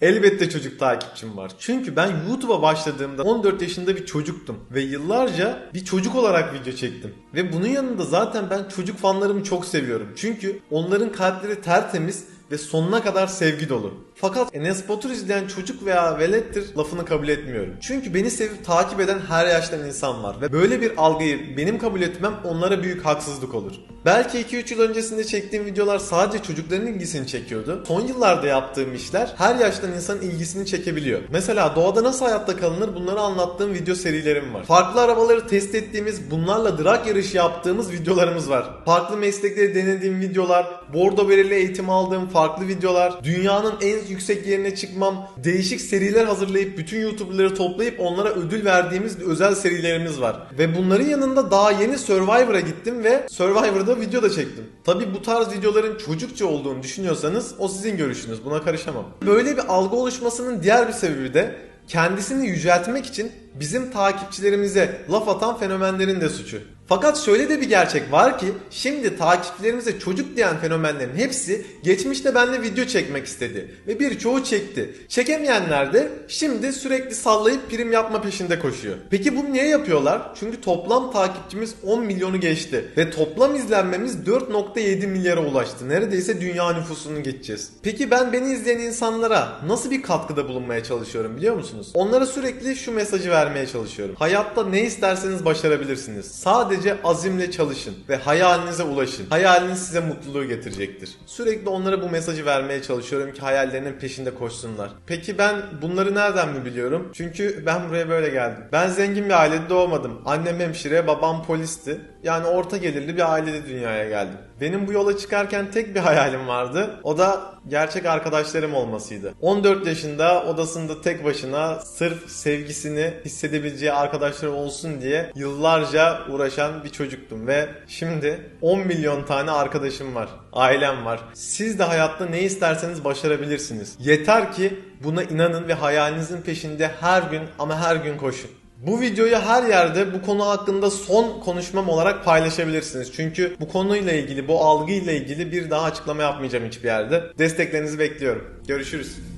Elbette çocuk takipçim var. Çünkü ben YouTube'a başladığımda 14 yaşında bir çocuktum. Ve yıllarca bir çocuk olarak video çektim. Ve bunun yanında zaten ben çocuk fanlarımı çok seviyorum. Çünkü onların kalpleri tertemiz ve sonuna kadar sevgi dolu. Fakat Enes Batur izleyen çocuk veya velettir lafını kabul etmiyorum. Çünkü beni sevip takip eden her yaştan insan var ve böyle bir algıyı benim kabul etmem onlara büyük haksızlık olur. Belki 2-3 yıl öncesinde çektiğim videolar sadece çocukların ilgisini çekiyordu. Son yıllarda yaptığım işler her yaştan insanın ilgisini çekebiliyor. Mesela doğada nasıl hayatta kalınır bunları anlattığım video serilerim var. Farklı arabaları test ettiğimiz, bunlarla drag yarışı yaptığımız videolarımız var. Farklı meslekleri denediğim videolar, bordo bereli eğitim aldığım farklı videolar, dünyanın en yüksek yerine çıkmam, değişik seriler hazırlayıp bütün YouTuber'ları toplayıp onlara ödül verdiğimiz özel serilerimiz var. Ve bunların yanında daha yeni Survivor'a gittim ve Survivor'da video da çektim. Tabi bu tarz videoların çocukça olduğunu düşünüyorsanız o sizin görüşünüz. Buna karışamam. Böyle bir algı oluşmasının diğer bir sebebi de kendisini yüceltmek için bizim takipçilerimize laf atan fenomenlerin de suçu. Fakat şöyle de bir gerçek var ki şimdi takipçilerimize çocuk diyen fenomenlerin hepsi geçmişte benimle video çekmek istedi ve birçoğu çekti. Çekemeyenler de şimdi sürekli sallayıp prim yapma peşinde koşuyor. Peki bunu niye yapıyorlar? Çünkü toplam takipçimiz 10 milyonu geçti ve toplam izlenmemiz 4.7 milyara ulaştı. Neredeyse dünya nüfusunu geçeceğiz. Peki ben beni izleyen insanlara nasıl bir katkıda bulunmaya çalışıyorum biliyor musunuz? Onlara sürekli şu mesajı vermeye çalışıyorum. Hayatta ne isterseniz başarabilirsiniz. Sadece azimle çalışın ve hayalinize ulaşın. Hayaliniz size mutluluğu getirecektir. Sürekli onlara bu mesajı vermeye çalışıyorum ki hayallerinin peşinde koşsunlar. Peki ben bunları nereden mi biliyorum? Çünkü ben buraya böyle geldim. Ben zengin bir ailede doğmadım. Annem hemşire, babam polisti. Yani orta gelirli bir ailede dünyaya geldim. Benim bu yola çıkarken tek bir hayalim vardı. O da gerçek arkadaşlarım olmasıydı. 14 yaşında odasında tek başına sırf sevgisini hissedebileceği arkadaşları olsun diye yıllarca uğraşan bir çocuktum ve şimdi 10 milyon tane arkadaşım var. Ailem var. Siz de hayatta ne isterseniz başarabilirsiniz. Yeter ki buna inanın ve hayalinizin peşinde her gün ama her gün koşun. Bu videoyu her yerde bu konu hakkında son konuşmam olarak paylaşabilirsiniz. Çünkü bu konuyla ilgili, bu algıyla ilgili bir daha açıklama yapmayacağım hiçbir yerde. Desteklerinizi bekliyorum. Görüşürüz.